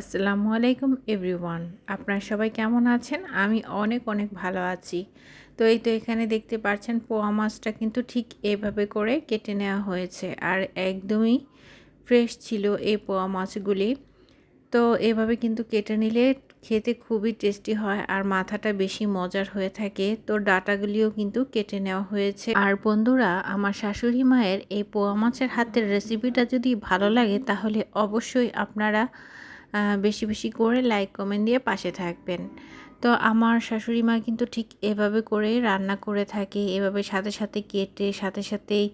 আসসালামু আলাইকুম এভরিওয়ান। আপনারা সবাই কেমন আছেন? আমি অনেক অনেক ভালো আছি। তো এই তো এখানে দেখতে পাচ্ছেন, পোয়া মাছটা কিন্তু ঠিক এভাবে করে কেটে নেওয়া হয়েছে। আর একদমই ফ্রেশ ছিল এই পোয়া মাছগুলি। তো এভাবে কিন্তু কেটে নিলে খেতে খুবই টেস্টি হয় আর মাথাটা বেশি মজার হয়ে থাকে। তো ডাটাগুলিও কিন্তু কেটে নেওয়া হয়েছে। আর বন্ধুরা, আমার শাশুড়ি মায়ের এই পোয়া মাছের হাতের রেসিপিটা যদি ভালো লাগে, তাহলে অবশ্যই আপনারা বেশি বেশি করে লাইক কমেন্ট দিয়ে পাশে থাকবেন। তো আমার শাশুড়ি মা কিন্তু ঠিক এভাবে করে রান্না করে থাকে, এভাবে সাথে সাথে কেটে, সাথে সাথেই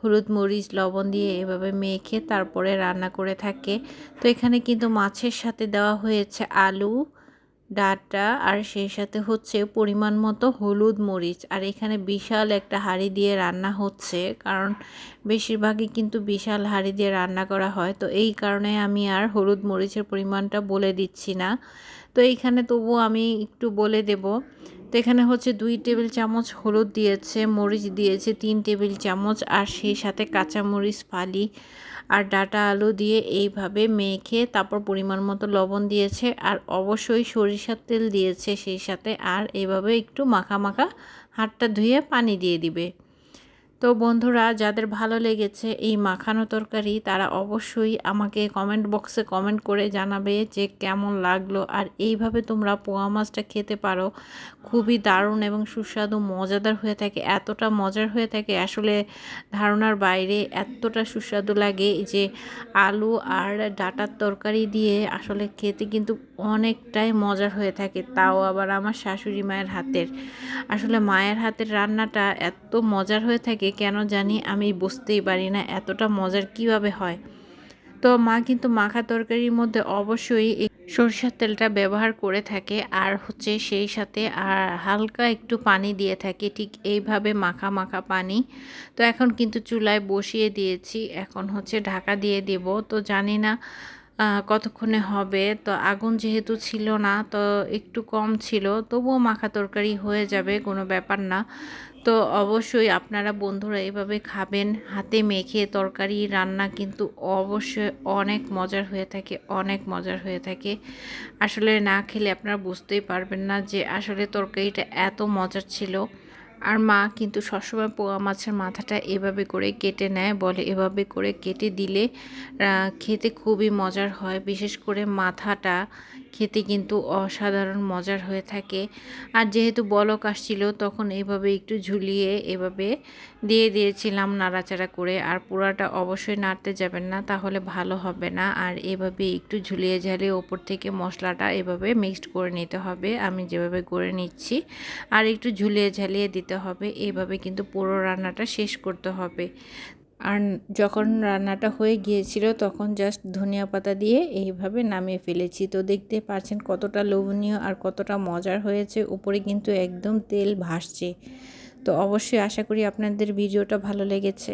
হলুদ মরিচ, লবণ দিয়ে এভাবে মেখে তারপরে রান্না করে থাকে। তো এখানে কিন্তু মাছের সাথে দেওয়া হয়েছে আলু ডাটা আর সেই সাথে হচ্ছে পরিমাণ মতো হলুদ মরিচ। আর এখানে বিশাল একটা হাঁড়ি দিয়ে রান্না হচ্ছে, কারণ বেশিরভাগই কিন্তু বিশাল হাঁড়ি দিয়ে রান্না করা হয়। তো এই কারণে আমি আর হলুদ মরিচের পরিমাণটা বলে দিচ্ছি না। তো এইখানে তবু আমি একটু বলে দেব। তো এখানে হচ্ছে দুই টেবিল চামচ হলুদ দিয়েছে, মরিচ দিয়েছে, তিন টেবিল চামচ আর সেই সাথে কাঁচা মরিচ ফালি আর ডাটা আলু দিয়ে এইভাবে মেখে তারপর পরিমাণ মতো লবণ দিয়েছে আর অবশ্যই সরিষার তেল দিয়েছে সেই সাথে আর এইভাবে একটু মাখা মাখা হাতটা ধুয়ে পানি দিয়ে দিবে। তো বন্ধুরা, যাদের ভালো লেগেছে এই মাখানো তরকারি, তারা অবশ্যই আমাকে কমেন্ট বক্সে কমেন্ট করে জানাবে যে কেমন লাগল। আর এইভাবে তোমরা পোয়া মাছটা খেতে পারো। খুবই দারুণ এবং সুস্বাদু, মজাদার হয়ে থাকে, এতটা মজার হয়ে থাকে। আসলে ধারণার বাইরে এতটা সুস্বাদু লাগে যে আলু আর ডাটার তরকারি দিয়ে আসলে খেতে কিন্তু অনেকটাই মজার হয়ে থাকে, তাও আবার আমার শাশুড়ি মায়ের হাতের। আসলে মায়ের হাতের রান্নাটা এত মজার হয়ে থাকে কেন জানি আমি বুঝতেই পারি না এতটা মজার কীভাবে হয়। তো মা কিন্তু মাখা তরকারির মধ্যে অবশ্যই সরষের তেলটা ব্যবহার করে থাকে আর হচ্ছে সেই সাথে আর হালকা একটু পানি দিয়ে থাকে, ঠিক এইভাবে মাখা মাখা পানি। তো এখন কিন্তু চুলায় বসিয়ে দিয়েছি, এখন হচ্ছে ঢাকা দিয়ে দেব। তো জানি না কতক্ষণে হবে? তো আগুন যেহেতু ছিল না, তো একটু কম ছিল, তবুও মাখা তরকারি হয়ে যাবে, কোনো ব্যাপার না। তো অবশ্যই আপনারা বন্ধুরা এভাবে খাবেন, হাতে মেখে তরকারি রান্না কিন্তু অবশ্যই অনেক মজার হয়ে থাকে, অনেক মজার হয়ে থাকে। আসলে না খেলে আপনারা বুঝতেই পারবেন না যে আসলে তরকারিটা এত মজার ছিল। আর মা কিন্তু সবসময় পোয়া মাছের মাথাটা এভাবে করে কেটে নেয়, বলে এভাবে করে কেটে দিলে খেতে খুবই মজার হয়। বিশেষ করে মাথাটা খেতে কিন্তু অসাধারণ মজার হয়ে থাকে। আর যেহেতু বলক আসছিল, তখন এইভাবে একটু ঝুলিয়ে এভাবে দিয়ে দিয়েছিলাম নাড়াচাড়া করে। আর পোড়াটা অবশ্যই নাড়তে যাবেন না, তাহলে ভালো হবে না। আর এভাবে একটু ঝুলিয়ে ঝালিয়ে ওপর থেকে মশলাটা এভাবে মিক্সড করে নিতে হবে। আমি যেভাবে করে নিচ্ছি, আর একটু ঝুলিয়ে ঝালিয়ে দিতে হবে, এভাবে কিন্তু পুরো রান্নাটা শেষ করতে হবে। আর যখন রান্নাটা হয়ে গিয়েছিল তখন জাস্ট ধনিয়া পাতা দিয়ে এইভাবে নামিয়ে ফেলেছি। তো দেখতে পাচ্ছেন কতটা লোভনীয় আর কতটা মজার হয়েছে, উপরে কিন্তু একদম তেল ভাসছে। তো অবশ্যই আশা করি আপনাদের ভিডিওটা ভালো লেগেছে।